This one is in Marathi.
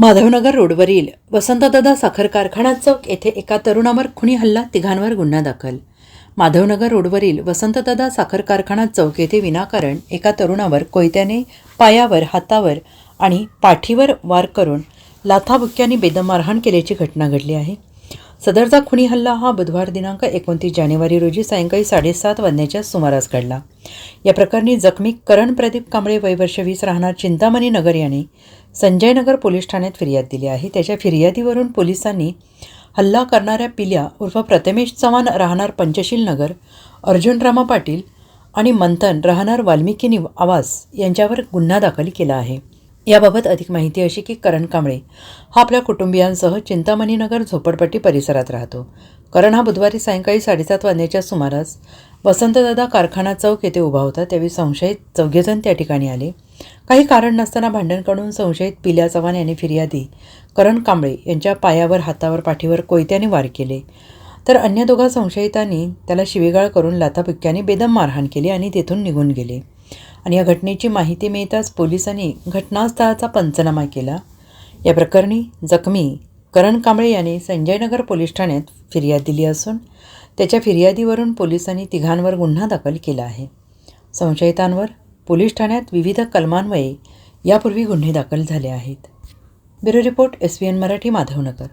माधवनगर रोडवरील वसंतदादा साखर कारखाना चौक येथे एका तरुणावर खुनी हल्ला तिघांवर गुन्हा दाखल. माधवनगर रोडवरील वसंतदादा साखर कारखाना चौक येथे विनाकारण एका तरुणावर कोयत्याने पायावर हातावर आणि पाठीवर वार करून लाथाबुक्क्यांनी बेदम मारहाण केल्याची घटना घडली आहे. सदरचा खुनी हल्ला हा बुधवार दिनांक एकोणतीस जानेवारी रोजी सायंकाळी साडेसात वाजण्याच्या सुमारास घडला. या प्रकरणी जखमी करण प्रदीप कांबळे वय वर्ष वीस राहणार चिंतामणी नगर याने संजयनगर पोलीस ठाण्यात फिर्याद दिली आहे. त्याच्या फिर्यादीवरून पोलिसांनी हल्ला करणाऱ्या पिल्या उर्फ प्रथमेश चव्हाण राहणार पंचशील नगर अर्जुन रामा पाटील आणि मंथन राहणार वाल्मिकी आवास यांच्यावर गुन्हा दाखल केला आहे. याबाबत अधिक माहिती अशी की करण कांबळे हा आपल्या कुटुंबियांसह चिंतामणीनगर झोपडपट्टी परिसरात राहतो. करण हा बुधवारी सायंकाळी साडेसात वाजण्याच्या सुमारास वसंतदादा कारखाना चौक येथे उभा होता. त्यावेळी संशयित चौघेजण त्या ठिकाणी आले. काही कारण नसताना भांडणकडून संशयित पिल्या चव्हाण यांनी फिर्यादी करण कांबळे यांच्या पायावर हातावर पाठीवर कोयत्याने वार केले. तर अन्य दोघा संशयितांनी त्याला शिवेगाळ करून लाथापिक्क्याने बेदम मारहाण केली आणि तेथून निघून गेले. आणि या घटनेची माहिती मिळताच पोलिसांनी घटनास्थळाचा पंचनामा केला. या प्रकरणी जखमी करण कांबळे यांनी संजयनगर पोलीस ठाण्यात फिर्याद दिली असून त्याच्या फिर्यादीवरून पोलिसांनी तिघांवर गुन्हा दाखल केला आहे. संशयितांवर पोलीस ठाण्यात विविध कलमान्वये यापूर्वी गुन्हे दाखल झाले आहेत. Bureau report S V N Marathi Madhavnagar.